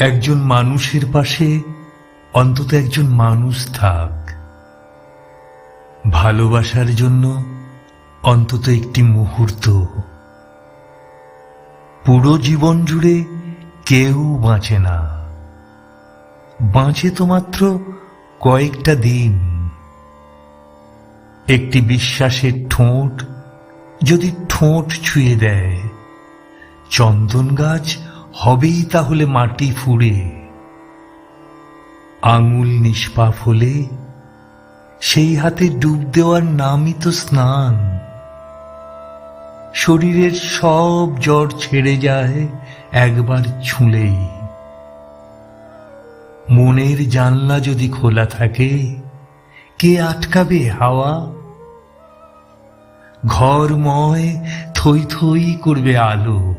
একজন মানুষের পাশে অন্তত একজন মানুষ থাক। ভালোবাসার জন্য অন্তত একটি মুহূর্ত। পুরো জীবন জুড়ে কেউ বাঁচে না। বাঁচে তো মাত্র কয়েকটা দিন। একটি বিশ্বাসের ঠোঁট যদি ঠোঁট ছুঁয়ে দেয়, চন্দন গাছ হবেই তাহলে মাটি ফুঁড়ে। আঙুল নিষ্পাপ হলে সেই হাতে ডুব দেওয়ার নামই তো স্নান। শরীরের সব জ্বর ছেড়ে যায় একবার ছুঁলেই। মনের জানলা যদি খোলা থাকে, কে আটকাবে হাওয়া? ঘরময় থই থই করবে আলো।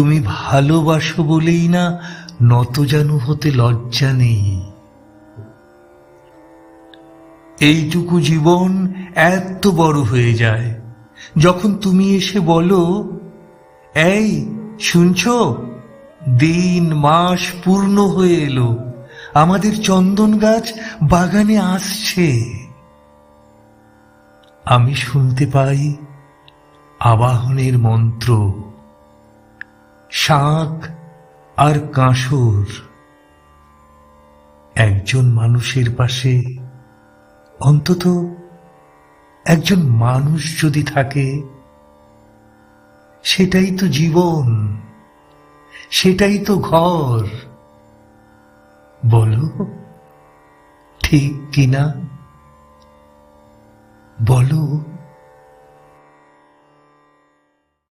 তুমি ভালোবাসো বলেই না, নত নতজানু হতে লজ্জা নেই। এইটুকু জীবন এত বড় হয়ে যায়। যখন তুমি এসে বলো, এই, শুনছ? দিন, মাস পূর্ণ হয়ে এলো। আমাদের চন্দন গাছ বাগানে আসছে। আমি শুনতে পাই আবাহনের মন্ত্র। শাঁখ আর কাঁসর। একজন মানুষের পাশে অন্তত একজন মানুষ যদি থাকে, সেটাই তো জীবন, সেটাই তো ঘর। বলো, ঠিক কিনা বলো।